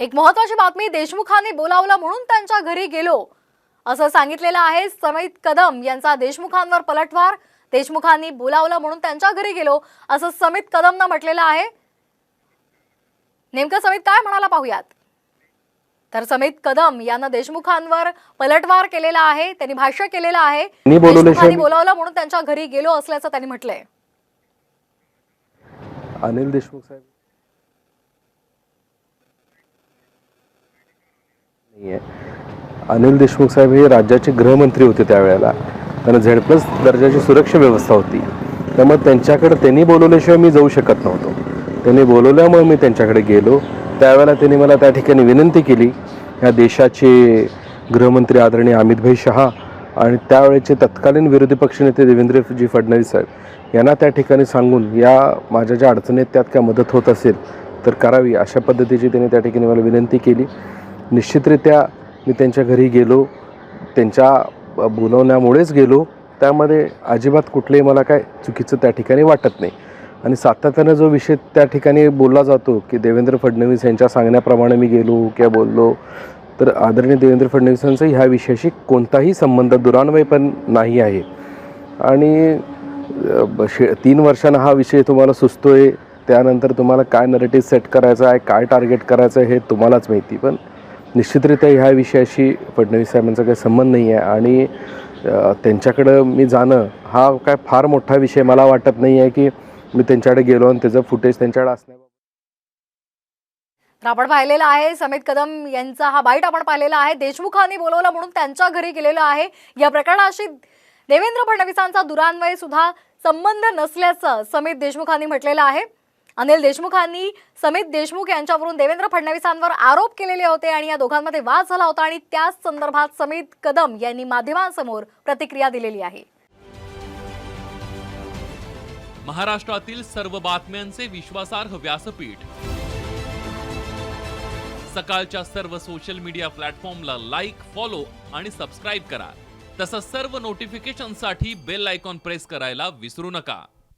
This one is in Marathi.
एक महत्वाची बातमी देशमुखांनी बोलावलं म्हणून त्यांच्या घरी गेलो. असं सांगितलेलं आहे समित कदम यांचा देशमुखांवर पलटवार. देशमुखांनी बोलावलं म्हणून त्यांच्या घरी गेलो असं समित कदमनं म्हटलेलं आहे. नेमकं समित काय म्हणाला पाहूयात? तर समित कदम यांना देशमुखांवर पलटवार केलेला आहे त्यांनी भाष्य केलेलं आहे. देशमुखांनी बोलावलं म्हणून त्यांच्या घरी गेलो असल्याचं त्यांनी म्हटलंय. अनिल देशमुख साहेब. आहे अनिल देशमुख साहेब हे राज्याचे गृहमंत्री होते त्यावेळेला. त्यांना झेड प्लस दर्जाची सुरक्षा व्यवस्था होती. त्यामुळे त्यांच्याकडे त्यांनी बोलवल्याशिवाय मी जाऊ शकत नव्हतो. त्यांनी बोलवल्यामुळे मी त्यांच्याकडे गेलो. त्यावेळेला त्यांनी मला त्या ठिकाणी विनंती केली या देशाचे गृहमंत्री आदरणीय अमितभाई शहा आणि त्यावेळेचे तत्कालीन विरोधी पक्षनेते देवेंद्रजी फडणवीस साहेब यांना त्या ठिकाणी सांगून या माझ्या ज्या अडचणीत त्यात काय मदत होत असेल तर करावी अशा पद्धतीची त्यांनी त्या ठिकाणी मला विनंती केली. निश्चितरित्या मी त्यांच्या घरी गेलो. त्यांच्या बोलवण्यामुळेच गेलो. त्यामध्ये अजिबात कुठलंही मला काय चुकीचं त्या ठिकाणी वाटत नाही. आणि सातत्यानं जो विषय त्या ठिकाणी बोलला जातो की देवेंद्र फडणवीस यांच्या सांगण्याप्रमाणे मी गेलो किंवा बोललो तर आदरणीय देवेंद्र फडणवीसांचा ह्या विषयाशी कोणताही संबंध दुरान्वय पण नाही आहे. आणि ब- शे तीन वर्षांना हा विषय तुम्हाला सुचतो आहे त्यानंतर तुम्हाला काय नरेटिव्ह सेट करायचं आहे काय टार्गेट करायचं आहे हे तुम्हालाच माहिती. पण निश्चितरित्या ह्या विषयाशी फडणवीस साहेबांचा काही संबंध नाही आहे. आणि त्यांच्याकडं मी जाणं हा काय फार मोठा विषय मला वाटत नाही आहे की मी त्यांच्याकडे गेलो आणि त्याचं फुटेज त्यांच्याकडे असण्या तर आपण पाहिलेलं आहे समित कदम यांचा हा बाईट आपण पाहिलेला आहे. देशमुखांनी बोलवला म्हणून त्यांच्या घरी गेलेलो आहे. या प्रकरणाशी देवेंद्र फडणवीसांचा दुरान्वय सुद्धा संबंध नसल्याचं समित देशमुखांनी म्हटलेलं आहे. अनिल देशमुखांनी समित देशमुख यांच्यावरून देवेंद्र फडणवीसांवर आरोप केलेले होते आणि या दोघांमध्ये वाद झाला होता आणि त्याच संदर्भात समित कदम यांनी माध्यमांसमोर प्रतिक्रिया दिलेली आहे. महाराष्ट्रातील सर्व बातम्यांचे विश्वासार्ह व्यासपीठ. सकाळच्या सर्व सोशल मीडिया प्लॅटफॉर्मला लाईक फॉलो आणि सबस्क्राईब करा. तसंच सर्व नोटिफिकेशनसाठी बेल आयकॉन प्रेस करायला विसरू नका.